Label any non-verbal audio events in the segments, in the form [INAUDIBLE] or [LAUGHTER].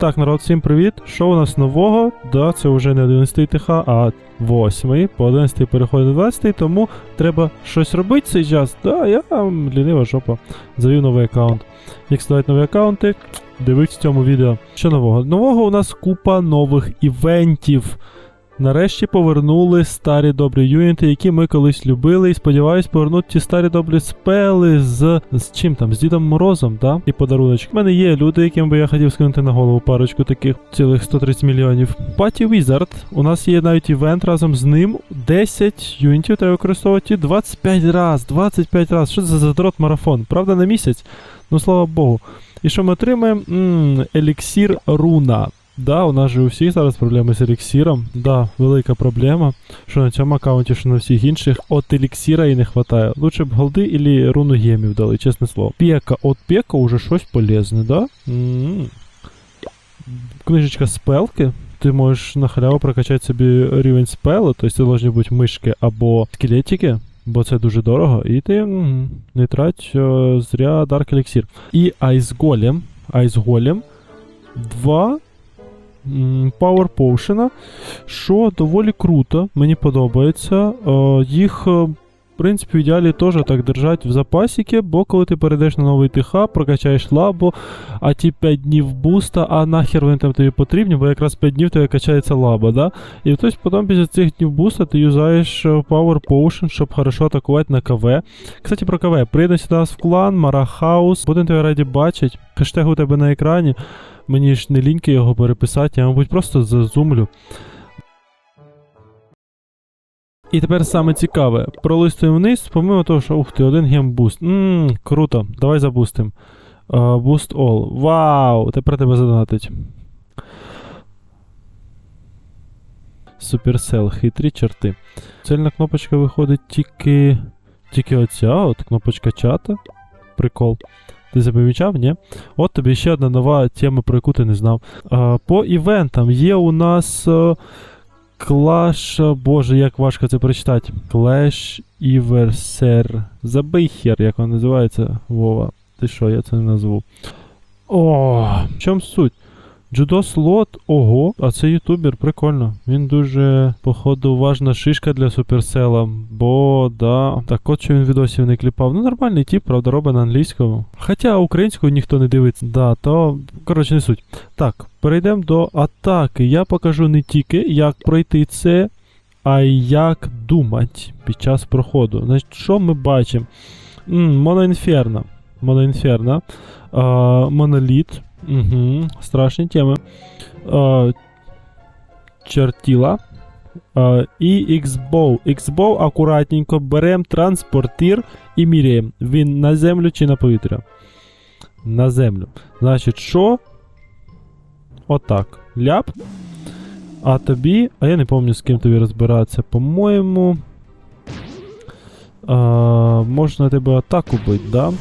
Так, народ, всім привіт. Що у нас нового? Да, це вже не 11 ТХ, а 8. По 11 переходить до 20, тому треба щось робити цей час. Да, я лінива жопа. Завів новий аккаунт. Як складати нові аккаунти, дивіться в цьому відео. Що нового? Нового у нас купа нових івентів. Нарешті повернули старі добрі юніти, які ми колись любили, і сподіваюсь, повернуть ті старі добрі спели з. з чим там? З Дідом Морозом, да? І подаруночок. У мене є люди, яким би я хотів скинути на голову парочку таких цілих 130 мільйонів. Паті Wizard. У нас є навіть івент разом з ним. 10 юнітів треба використовувати 25 раз. 25 раз. Що це за задрот марафон? Правда, на місяць? Ну слава Богу. І що ми отримаємо? еліксір руна. Да, у нас же у всіх зараз проблеми з еліксіром. Да, велика проблема. Що на цьому аккаунті, що на всіх інших. От еліксіра і не вистачає. Лучше б голди і руну гемів дали, чесне слово. Пека. От пека уже щось полезне, да? М-м. Книжечка спелки. Ти можеш на халяву прокачати собі рівень спелу, тобто це должні бути мишки або скелетики, бо це дуже дорого, і ти м, не трать е, зря Dark Elixir. І Ice Golem. Ice Golem. Два м, Power Potion, що доволі круто, мені подобається. Е, їх, е, в принципі, в ідеалі теж так держать в запасіки, бо коли ти перейдеш на новий ТХ, прокачаєш лабу, а ті 5 днів буста, а нахер вони там тобі потрібні, бо якраз 5 днів тебе качається лаба, да? І тобто потім після цих днів буста ти юзаєш е, Power Potion, щоб хорошо атакувати на КВ. Кстати, про КВ. Прийди сюди в клан, Марахаус, будемо тебе раді бачити. Хештег у тебе на екрані. Мені ж не ліньки його переписати, я, мабуть, просто зазумлю. І тепер саме цікаве. Пролистуємо вниз, помимо того, що ух ти, один гембуст. Ммм, круто. Давай забустим. Boost all. Вау! Тепер тебе задонатить. Supercell, хитрі чорти. Цельна кнопочка виходить тільки. Тільки оця, от кнопочка чата. Прикол. Ти замічав, ні? От тобі ще одна нова тема, про яку ти не знав. По івентам є у нас. А, Clash, боже, як важко це прочитати. Clash Iverser. Забий як він називається, Вова. Ти що, я це не назву. О, в чому суть? Джудо слот, ого, а це ютубер, прикольно. Він дуже, походу, важна шишка для суперсела. Бо, да. Так, от що він відосів не кліпав. Ну, нормальний тип, правда, робить на англійському. Хоча українською ніхто не дивиться. Да, то, коротше, не суть. Так, перейдемо до атаки. Я покажу не тільки, як пройти це, а й як думати під час проходу. Значить, що ми бачимо? Моноінферно. Моноінферно. Моноліт. Угу, страшні теми. А, чертіла. А, і X-Bow. X-Bow акуратненько беремо транспортир і міряємо. Він на землю чи на повітря? На землю. Значить, що? Отак. Ляп. А тобі. А я не пам'ятаю, з ким тобі розбиратися. По-моєму. Можна тебе атаку бити, да?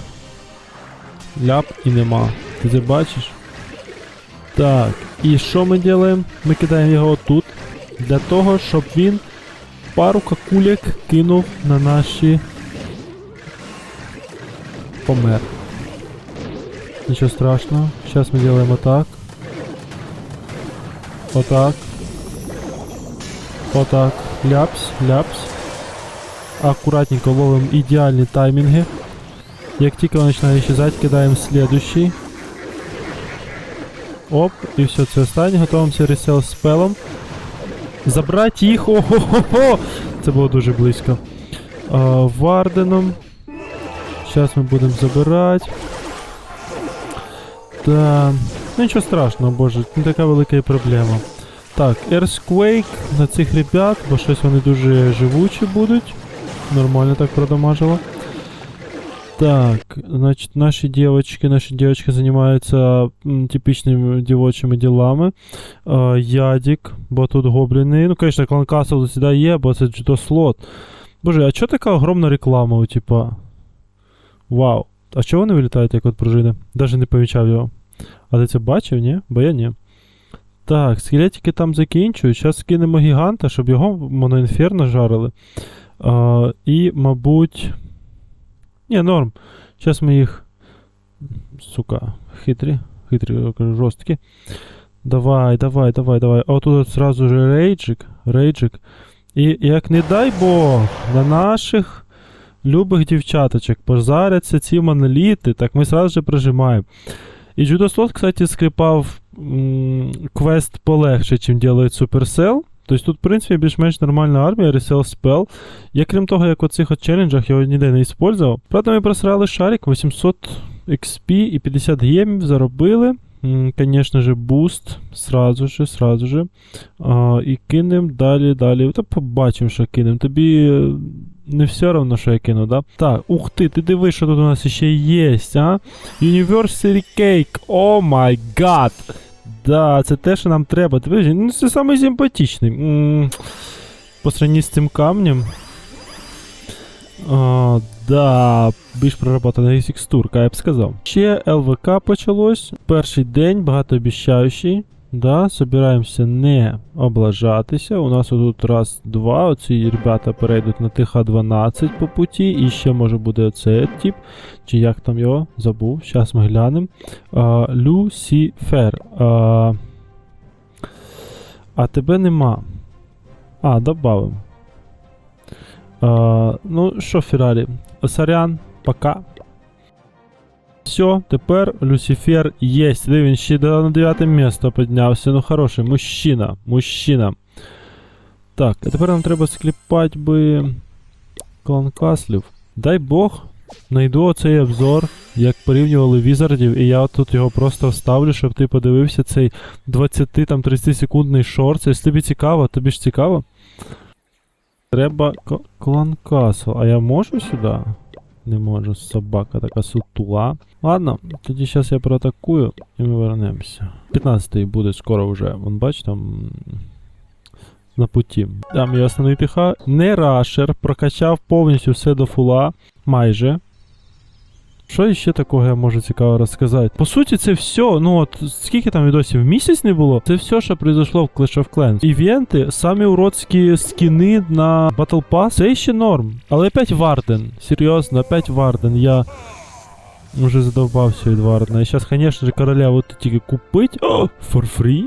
Ляп і нема. Ти це бачиш? Так, і що ми робимо? Ми кидаємо його тут. Для того, щоб він пару какулек кинув на наші. Помер. Нічого страшного. Зараз ми робимо так. Отак. Отак. Ляпс, ляпс. Аккуратненько ловимо ідеальні таймінги. Як тільки він починає исчезать, кидаємо следующий. Оп, і все, це останнє. Готуємося ресел з спелом. Забрати їх. Ого-го-го! Це було дуже близько. А, Варденом. Зараз ми будемо забирати. Та. Ну нічого страшного, боже, не така велика і проблема. Так, Earthquake на цих ребят, бо щось вони дуже живучі будуть. Нормально так продамажило. Так, значит, наши девочки, наши девочки занимаются типичными девочими делами. Е, Ядік, бо тут гобліни. Ну, конечно, клан Касл тут є, бо це джудо слот. Боже, а чого така огромна реклама, у типа? Вау. А чого вони вилітають, як от пружини? Даже не помічав його. А ти це бачив, ні? Бо я ні. Так, скелетики там закінчують. Зараз скинемо гіганта, щоб його моноінферно жарили. Е, і, мабуть. Ні, норм. Зараз ми їх. Сука, хитрі. Хитрі, жорсткі. Давай, давай, давай, давай. А тут от зразу же рейджик, рейджик. І як не дай Бог, на наших любих дівчаточок позаряться ці моноліти, так ми зразу же прижимаємо. І Judo кстати, скрипав квест полегше, чим делает Supercell. Тобто тут, в принципі, більш-менш нормальна армія, Resell Spell. Я крім того, як у цих челенджах його ніде не использував. Правда, ми просрали шарик, 800 XP і 50 гемів заробили. Конечно же, буст. Сразу же, сразу же. А, і кинем далі, далі. Та побачимо, що кинем. Тобі е, не все одно, що я кину, да? Так, ух ти, ти диви, що тут у нас ще є, а? University Cake. О май гад! Да, це те, що нам треба. Ти ну це самий симпатичний. М, По сравнению з цим камнем. А, да, більш проработана текстурка, я б сказав. Ще ЛВК почалось. Перший день, багатообіщаючий. Да, собираємося не облажатися. У нас тут раз, два. Оці ребята перейдуть на ТХ-12 по путі. І ще може буде оцей тип. Чи як там його? Забув. Зараз ми глянемо. Люсіфер. А, а тебе нема. А, добавим. Ну що, Феррарі? Сорян, пока. Все, тепер Люцифер є. Диви, він ще на 9 місце піднявся. Ну хороший, мужчина, мужчина. Так, а тепер нам треба скліпати би клан Каслів. Дай Бог, знайду оцей обзор, як порівнювали візардів, і я тут його просто вставлю, щоб ти подивився цей 20-30 секундний шорт. Якщо тобі цікаво, тобі ж цікаво. Треба клан Касл. А я можу сюди? Не можу, собака така сутула. Ладно, тоді зараз я проатакую і ми вернемося. 15-й буде скоро вже. Вон бач там. На путі. Там є основний піха. Не рашер, прокачав повністю все до фула. Майже. Що ще такого я можу цікаво розказати? По суті, це все. Ну от скільки там відосів місяць не було? Це все, що произошло в Clash of Clans. Івенти, самі уродські скіни на Battle Pass, це ще норм. Але опять Варден. Серйозно, опять Варден. Я вже задовбався від Вардена. І зараз, звісно от тільки купить. О, for free?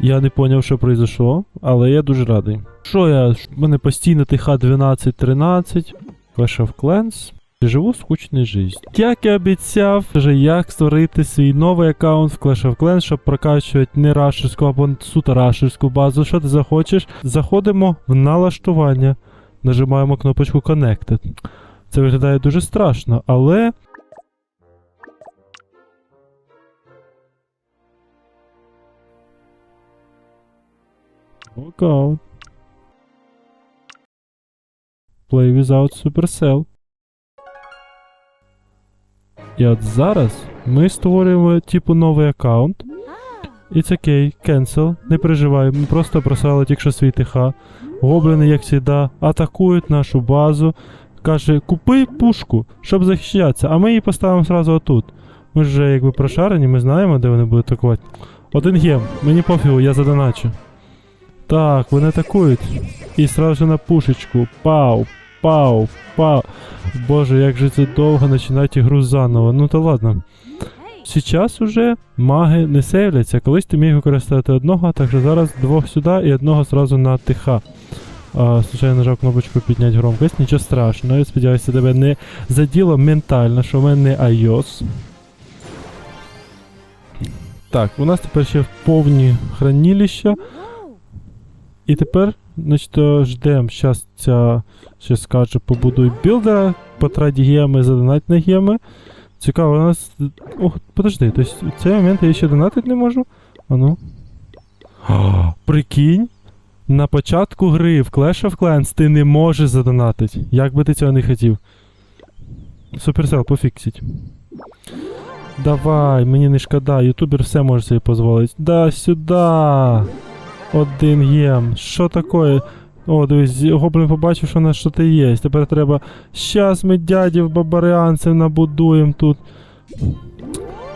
Я не поняв, що произошло, але я дуже радий. Що я? В мене постійно ТХ 12-13, Clash of Clans. Живу скучну життя. Як і обіцяв, вже як створити свій новий аккаунт в Clash of Clans, щоб прокачувати не рашерську або суто рашерську базу. Що ти захочеш? Заходимо в налаштування, нажимаємо кнопочку Connected. Це виглядає дуже страшно, але. Workout. Play without Supercell. І от зараз ми створюємо типу новий аккаунт. It's окей, cancel, не переживай, ми просто просрали тільки що свій ТХ. Гоблини, як завжди, атакують нашу базу. Каже, купи пушку, щоб захищатися, а ми її поставимо сразу отут. Ми ж вже якби прошарені, ми знаємо, де вони будуть атакувати. Один гем, мені пофігу, я задоначу. Так, вони атакують. І сразу на пушечку. Пау, пау, пау. Боже, як же це довго починати ігру заново. Ну то ладно. Сейчас уже маги не сейвляться. Колись ти міг використати одного, так що зараз двох сюди і одного зразу на ТХ. А, случайно нажав кнопочку підняти громкость, нічого страшного. Я сподіваюся, тебе не заділо ментально, що в мене не iOS. Так, у нас тепер ще повні хранилища. І тепер, значить, ждемо, зараз ця ще скаже, побудуй білдера, потрать геми, задонать на геми. Цікаво, у нас. Ох, подожди, то есть в цей момент я ще донатити не можу? А ну. Прикинь, на початку гри в Clash of Clans ти не можеш задонатити. Як би ти цього не хотів. Supercell, пофіксить. Давай, мені не шкода, ютубер все може собі дозволити. Да, сюди. Один єм. Що таке? О, дивись, гоблин побачив, що у нас щось є. Тепер треба. Щас ми дядів бабаріанців набудуємо тут.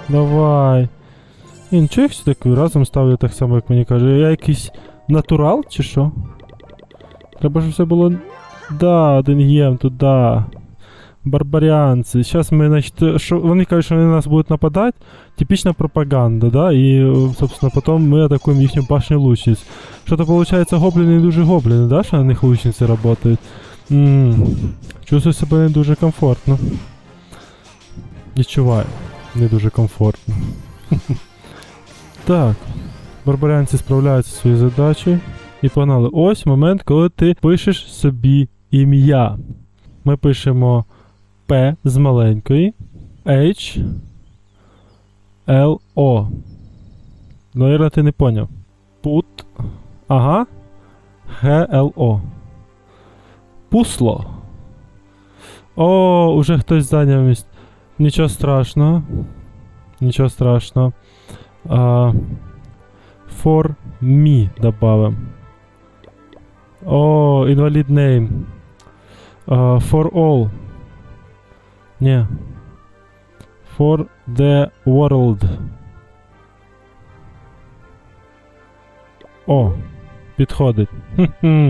Давай. Він чого їх всі таку разом ставлю так само, як мені каже. Я якийсь натурал чи що? Треба, щоб все було. Да, один єм туди. Барбаріанці. Зараз ми, значить, що, вони кажуть, що вони на нас будуть нападати. Типічна пропаганда, да? І, е, собственно, потім ми атакуємо їхню башню лучниць. Що то виходить, гобліни не дуже гобліни, да? Що на них лучниці працюють. Чувствую себе не дуже комфортно. Відчуваю. Не дуже комфортно. [LAUGHS] так. Барбарянці справляються зі своєю задачею. І погнали. Ось момент, коли ти пишеш собі ім'я. Ми пишемо P з маленької, H, L, O. Наверно, ти не поняв. Put. Ага. G, L, O. Пусло. О, уже хтось зайняв місць. Нічого страшного. Нічого страшного. А, for me добавим. О, invalid name. А, for all. Не. For the world. О, підходить. [LAUGHS]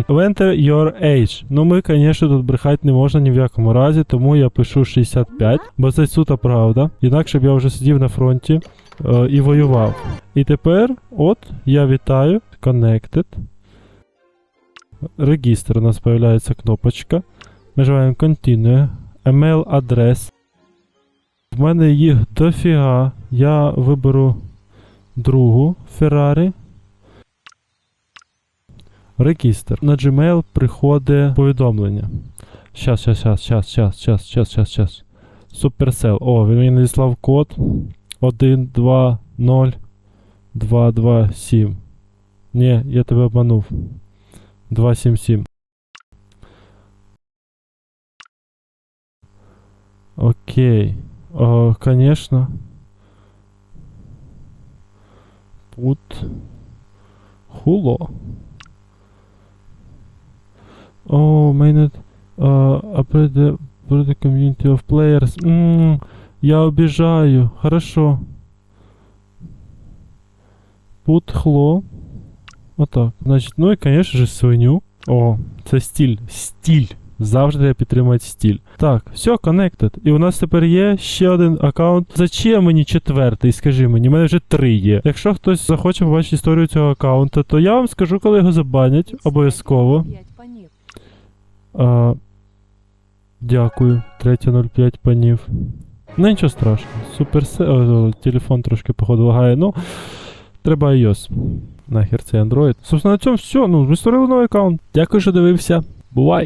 Enter your age. Ну ми, звісно, тут брехати не можна ні в якому разі, тому я пишу 65, бо це сута правда. Інакше б я вже сидів на фронті е, і воював. І тепер, от, я вітаю. Connected. Регістр у нас з'являється кнопочка. Нажимаємо Continue. Email адрес. В мене їх дофіга. Я виберу другу Ferrari. Регістр. На Gmail приходить повідомлення. Щас, щас, щас, щас, щас, щас, щас, щас, щас. Supercell. О, він мені надіслав код 1, 2, 0, 2, 2, 7. Ні, я тебе обманув. 277. Окей. О, конечно. Пут. Хуло. О, mainnet. Uh, upgrade upgrade the community я обижаю. Хорошо. Пут хло. Отак. Значить, ну і, конечно же, свиню. О, це стіль. Стіль. Завжди підтримувати стіль. Так, все, connected. І у нас тепер є ще один аккаунт. Зачем мені четвертий? Скажи мені, у мене вже три є. Якщо хтось захоче побачити історію цього аккаунта, то я вам скажу, коли його забанять, обов'язково. А, дякую. 3.05 панів. Ну нічого страшного. Супер телефон трошки, походу, лагає. Ну, треба iOS. Нахер цей Android. Собственно, на цьому все. Ну, ми створили новий аккаунт. Дякую, що дивився. Бувай!